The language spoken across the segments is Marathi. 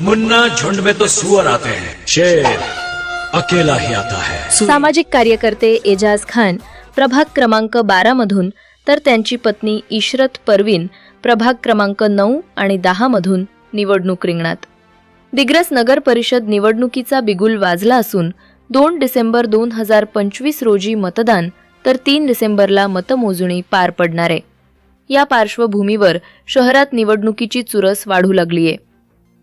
मुन्ना झुंड में तो सुअर आते हैं। शेर अकेला ही आता है। सामाजिक कार्यकर्ते एजाज खान प्रभाग क्रमांक बारा मधून तर त्यांची पत्नी इशरत परवीन प्रभाग क्रमांक नऊ आणि दहा मधून निवडणूक रिंगणात. दिग्रस नगर परिषद निवडणुकीचा बिगुल वाजला असून दोन डिसेंबर दोन हजार पंचवीस रोजी मतदान तर तीन डिसेंबरला मतमोजणी पार पडणार. आहे या पार्श्वभूमीवर शहरात निवडणुकीची चुरस वाढू लागलीय.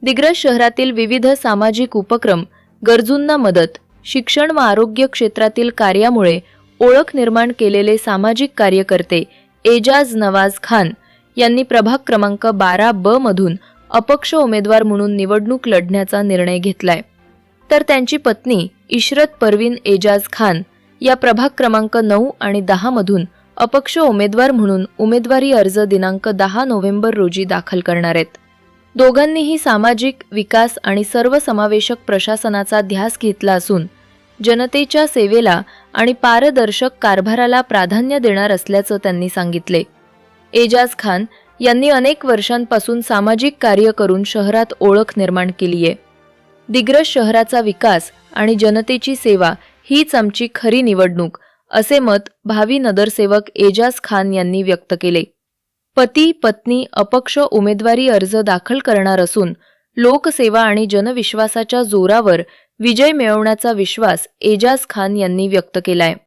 दिग्रस शहरातील विविध सामाजिक उपक्रम गरजूंना मदत शिक्षण व आरोग्य क्षेत्रातील कार्यामुळे ओळख निर्माण केलेले सामाजिक कार्यकर्ते एजाज नवाज खान यांनी प्रभाग क्रमांक बारा ब मधून अपक्ष उमेदवार म्हणून निवडणूक लढण्याचा निर्णय घेतलाय. तर त्यांची पत्नी इशरत परवीन एजाज खान या प्रभाग क्रमांक नऊ आणि दहा मधून अपक्ष उमेदवार म्हणून उमेदवारी अर्ज दिनांक दहा नोव्हेंबर रोजी दाखल करणार आहेत. दोघांनीही सामाजिक विकास आणि सर्वसमावेशक प्रशासनाचा ध्यास घेतला असून जनतेच्या सेवेला आणि पारदर्शक कारभाराला प्राधान्य देणार असल्याचं त्यांनी सांगितले. एजाज खान यांनी अनेक वर्षांपासून सामाजिक कार्य करून शहरात ओळख निर्माण केली आहे दिग्रस शहराचा विकास आणि जनतेची सेवा हीच आमची खरी निवडणूक असे मत भावी नगरसेवक एजाज खान यांनी व्यक्त केले. पती पत्नी अपक्ष उमेदवारी अर्ज दाखल करणार असून लोकसेवा आणि जनविश्वासाच्या जोरावर विजय मिळवण्याचा विश्वास एजाज खान यांनी व्यक्त केलाय.